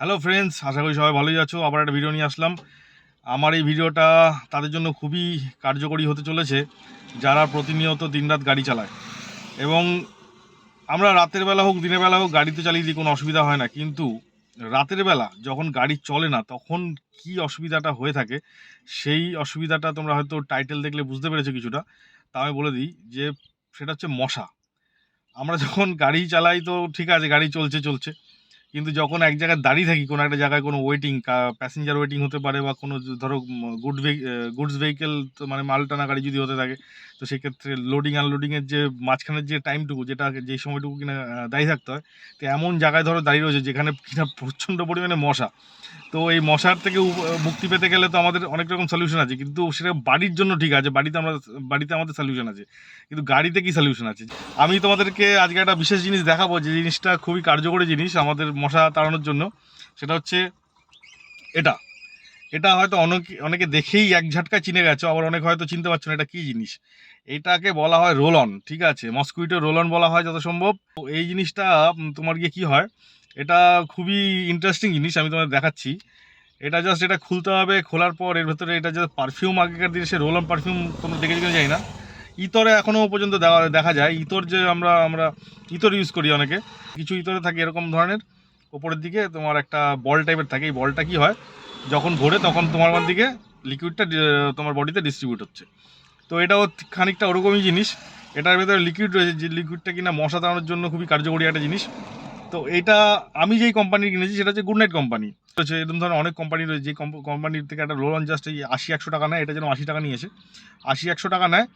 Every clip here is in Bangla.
হ্যালো ফ্রেন্ডস আশা করি সবাই ভালোই আছো। আবার একটা ভিডিও নিয়ে আসলাম। আমার এই ভিডিওটা তাদের জন্য খুবই কার্যকরী হতে চলেছে, যারা প্রতিনিয়ত দিনরাত গাড়ি চালায়। এবং আমরা রাতের বেলা হোক, দিনের বেলা হোক, গাড়িতে চালিয়ে দিই কোনো অসুবিধা হয় না। কিন্তু রাতের বেলা যখন গাড়ি চলে না, তখন কি অসুবিধাটা হয়ে থাকে, সেই অসুবিধাটা তোমরা হয়তো টাইটেল দেখলে বুঝতে পেরেছ কিছুটা। তা আমি বলে দিই যে, সেটা হচ্ছে মশা। আমরা যখন গাড়ি চালাই তো ঠিক আছে, গাড়ি চলছে চলছে। কিন্তু যখন এক জায়গায় দাঁড়িয়ে থাকি, কোনো একটা জায়গায় কোনো ওয়েটিং প্যাসেঞ্জার ওয়েটিং হতে পারে বা কোনো ধরো গুড গুডস ভেহিকেল মানে মাল টানা গাড়ি যদি হতে থাকে, তো সেক্ষেত্রে লোডিং আনলোডিংয়ের যে মাঝখানের যে টাইমটুকু যেটা যে সময়টুকু কিনা দাঁড়িয়ে থাকতে হয়, তো এমন জায়গায় ধরো দাঁড়িয়ে রয়েছে যেখানে কিনা প্রচণ্ড পরিমাণে মশা। তো এই মশার থেকে মুক্তি পেতে গেলে তো আমাদের অনেক রকম সলিউশন আছে, কিন্তু সেটা বাড়ির জন্য ঠিক আছে, বাড়িতে আমরা, বাড়িতে আমাদের সলিউশন আছে। কিন্তু গাড়িতে কি সলিউশন আছে? আমি তোমাদেরকে আজকে একটা বিশেষ জিনিস দেখাবো, যে জিনিসটা খুবই কার্যকরী জিনিস আমাদের মশা তাড়ানোর জন্য। সেটা হচ্ছে এটা। এটা হয়তো অনেকে অনেকে দেখেই এক ঝাটকায় চিনে গেছো, আবার অনেক হয়তো চিনতে পারছ না এটা কী জিনিস। এটাকে বলা হয় রোল অন ঠিক আছে? মস্কুইটো রোল অন বলা হয় যত সম্ভব। এই জিনিসটা তোমার গিয়ে কী হয় এটা খুবই ইন্টারেস্টিং জিনিস আমি তোমাদের দেখাচ্ছি। এটা জাস্ট এটা খুলতে হবে, খোলার পর এর ভেতরে এটা যে পারফিউম আগেকার দিনে সে রোল অন পারফিউম কোনো দেখেছি কিনা জানি না। ইতরে এখনও পর্যন্ত দেওয়া দেখা যায়। ইতর যে আমরা আমরা ইতর ইউজ করি অনেকে। কিছু ইতরে থাকে এরকম ধরনের। ওপরের দিকে তোমার একটা বল টাইপের থাকে। এই বলটা কি হয়? যখন ঘোরে তখন তোমার আমার দিকে লিকুইডটা তোমার বডিতে ডিস্ট্রিবিউট হচ্ছে। তো এটাও খানিকটা ওরকমই জিনিস। এটার ভেতরে লিকুইড রয়েছে। যে লিকুইডটা কিনা মশা তাড়ানোর জন্য খুবই কার্যকরী একটা জিনিস। তো এটা আমি যেই কোম্পানির কিনেছি সেটা হচ্ছে গুড নাইট কোম্পানি এরকম ধরনের অনেক কোম্পানি রয়েছে, যে কোম্পানির থেকে একটা রোল অন জাস্ট এই আশি, একশো টাকা নেয়, এটা যেন আশি টাকা নিয়েছে। আশি, একশো টাকা নেয়,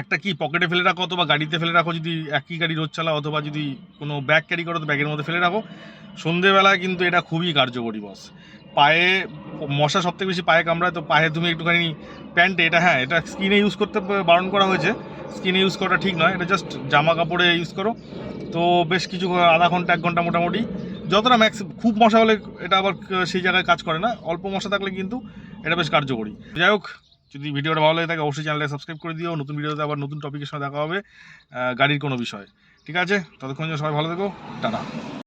একটা কি পকেটে ফেলে রাখো অথবা গাড়িতে ফেলে রাখো, যদি একই গাড়ি রোজ চালাও অথবা যদি কোনো ব্যাগ ক্যারি করো, তো ব্যাগের মধ্যে ফেলে রাখো। সন্ধেবেলায় কিন্তু এটা খুবই কার্যকরী বস পায়ে মশা সব থেকে বেশি পায়ে কামড়ায়, তো পায়ে তুমি একটুখানি প্যান্টে এটা হ্যাঁ এটা স্কিনে ইউজ করতে বারণ করা হয়েছে। স্কিনে ইউজ করাটা ঠিক নয়, এটা জাস্ট জামা কাপড়ে ইউজ করো। তো বেশ কিছু আধা ঘণ্টা, এক ঘণ্টা মোটামুটি। যতটা ম্যাক্স খুব মশা হলে এটা আবার সেই জায়গায় কাজ করে না। অল্প মশা থাকলে কিন্তু এটা বেশ কার্যকরী। যাই হোক, যদি ভিডিওটা ভালো লাগে থাকে, অবশ্যই চ্যানেলটা সাবস্ক্রাইব করে দিও। নতুন ভিডিওতে আবার নতুন টপিকের সঙ্গে দেখা হবে। গাড়ির কোনো বিষয়। ঠিক আছে? ততক্ষণ সবাই ভালো থেকো। টাটা।